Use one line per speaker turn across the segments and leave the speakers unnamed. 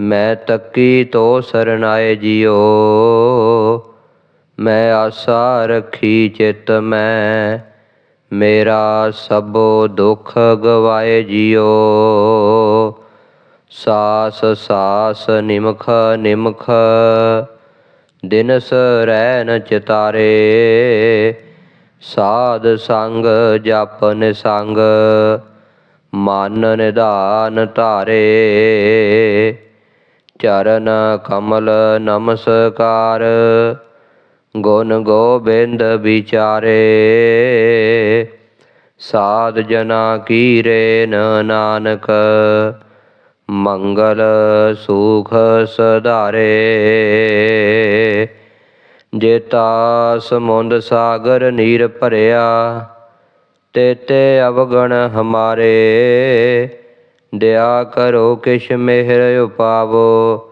ਮੈਂ ਤੱਕੀ ਤੋ ਸਰਨਾਏ ਜਿਓ। ਮੈਂ ਆਸਾ ਰੱਖੀ ਚਿਤ ਮੈਂ, ਮੇਰਾ ਸਭੋ ਦੁਖ ਗਵਾਏ ਜਿਓ। ਸਾਸ ਸਾਸ, ਨਿਮਖ ਨਿਮਖ, ਦਿਨਸ ਰਹਿ ਚਿਤਾਰੇ। ਸਾਧ ਸੰਗ ਜਪ ਨਿਸੰਗ ਮਨ ਨਿਧਾਨ ਧਾਰੇ। ਚਰਨ ਕਮਲ ਨਮਸਕਾਰ, ਗੁਣ ਗੋਬਿੰਦ ਵਿਚਾਰੇ। ਸਾਧ ਜਨਾ ਕੀ ਰੇ ਨਾਨਕ, ਮੰਗਲ ਸੁਖ ਸਧਾਰੇ। ਜੇਤਾ ਸਮੁੰਦ ਸਾਗਰ ਨੀਰ ਭਰਿਆ ਤੇਤੇ ਅਵਗਣ ਹਮਾਰੇ। ਦਿਆ ਕਰੋ ਕਿਛ ਮਿਹਰ ਉਪਾਵੋ,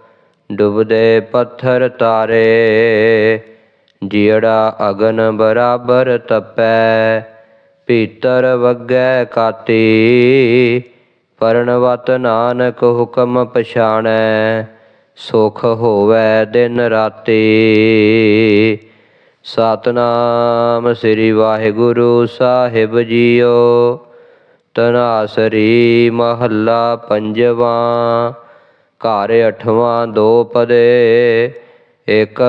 ਡੁੱਬਦੇ ਪੱਥਰ ਤਾਰੇ ਜਿਹੜਾ ਅਗਨ ਬਰਾਬਰ ਤਪੈ, ਭੀਤਰ ਵਗੈ ਕਾਤੀ ਪਰਣਵਤ ਨਾਨਕ ਹੁਕਮ ਪਛਾਣੈ, ਸੁਖ ਹੋਵੇ ਦਿਨ ਰਾਤੀ। ਸਤਨਾਮ ਸ੍ਰੀ ਵਾਹਿਗੁਰੂ ਸਾਹਿਬ ਜੀਓ। ਤਨਾਸਰੀ ਮਹੱਲਾ ਪੰਜਵਾਂ, ਘਰ ਅਠਵਾਂ ਦੋ ਪਦੇ, ਇਕ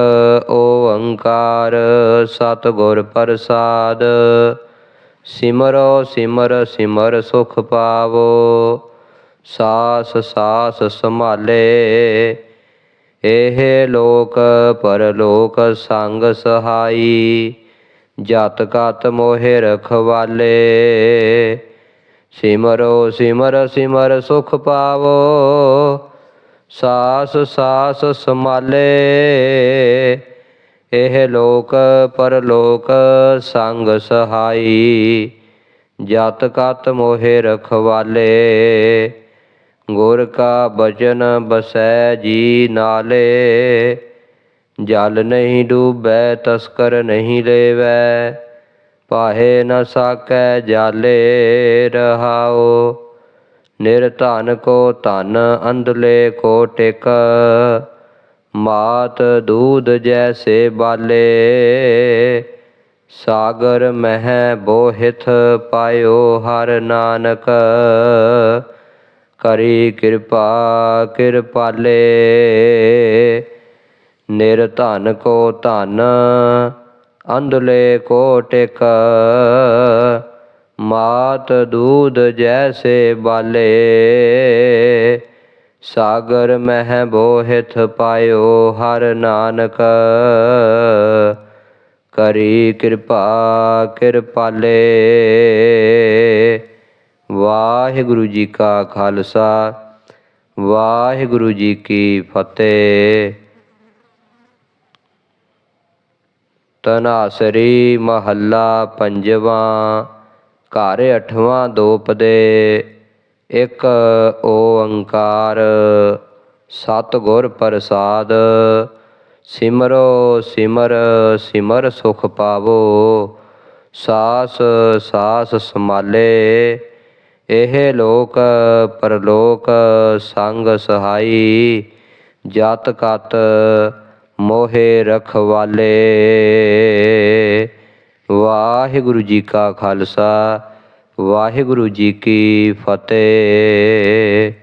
ਓੰਕਾਰ ਸਤਿਗੁਰ ਪ੍ਰਸਾਦ। ਸਿਮਰੋ ਸਿਮਰ ਸਿਮਰ ਸੁਖ ਪਾਵੋ, ਸਾਸ ਸਾਸ ਸੰਭਾਲੇ। ਇਹ ਲੋਕ ਪਰਲੋਕ ਸੰਗ ਸਹਾਈ, ਜਤ ਕਤ ਮੋਹਿ ਰਖਵਾਲੇ। ਸਿਮਰੋ ਸਿਮਰ ਸਿਮਰ ਸੁਖ ਪਾਵੋ। ਸਾਸ ਸਾਸ ਸਮਾਲੇ। ਇਹ ਲੋਕ ਪਰਲੋਕ ਸੰਗ ਸਹਾਈ। ਜਤ ਕਤ ਮੋਹਿ ਰਖਵਾਲੇ। ਗੁਰ ਕਾ ਬਚਨ ਬਸੈ ਜੀ ਨਾਲੇ। ਜਲ ਨਹੀਂ ਡੂਬੈ, ਤਸਕਰ ਨਹੀਂ ਲੇਵੈ। ਪਾਹੇ ਨ ਸਾਕੈ ਜਾਲੇ ਰਹਾਓ ਨਿਰਧਨ ਕੋ ਧਨ ਅੰਧਲੇ ਕੋ ਟਿਕ, ਮਾਤ ਦੂਧ ਜੈਸੇ ਬਾਲੇ, ਸਾਗਰ ਮਹਿ ਬੋਹਿਥ ਪਾਇਓ ਹਰ ਨਾਨਕ, ਕਰੀ ਕਿਰਪਾ ਕਿਰਪਾਲੇ ਨਿਰਧਨ ਕੋ ਧਨ ਅੰਧਲੇ ਕੋ ਟਿਕ ਮਾਤ ਦੂਧ ਜੈਸੇ ਬਾਲੇ। ਸਾਗਰ ਮਹਿ ਬੋਹਿਥ ਪਾਇਓ ਹਰ ਨਾਨਕ। ਕਰੀ ਕਿਰਪਾ ਕਿਰਪਾਲੇ। ਵਾਹਿਗੁਰੂ ਜੀ ਕਾ ਖਾਲਸਾ, ਵਾਹਿਗੁਰੂ ਜੀ ਕੀ ਫਤਿਹ। ਤਨਾਸਰੀ ਮਹੱਲਾ ਪੰਜਵਾਂ, ਘਰ ਅਠਵਾਂ ਦੋਪਦੇ ਇੱਕ ਓੰਕਾਰ, ਸਤਿਗੁਰ ਪ੍ਰਸਾਦ, ਸਿਮਰੋ ਸਿਮਰ ਸਿਮਰ ਸੁਖ ਪਾਵੋ, ਸਾਸ ਸਾਸ ਸਮਾਲੇ, ਇਹ ਲੋਕ ਪਰਲੋਕ ਸੰਗ ਸਹਾਈ, ਜਤ ਕਤ ਮੋਹਿ ਰਖਵਾਲੇ ਵਾਹਿਗੁਰੂ ਜੀ ਕਾ ਖਾਲਸਾ ਵਾਹਿਗੁਰੂ ਜੀ ਕੀ ਫਤਿਹ।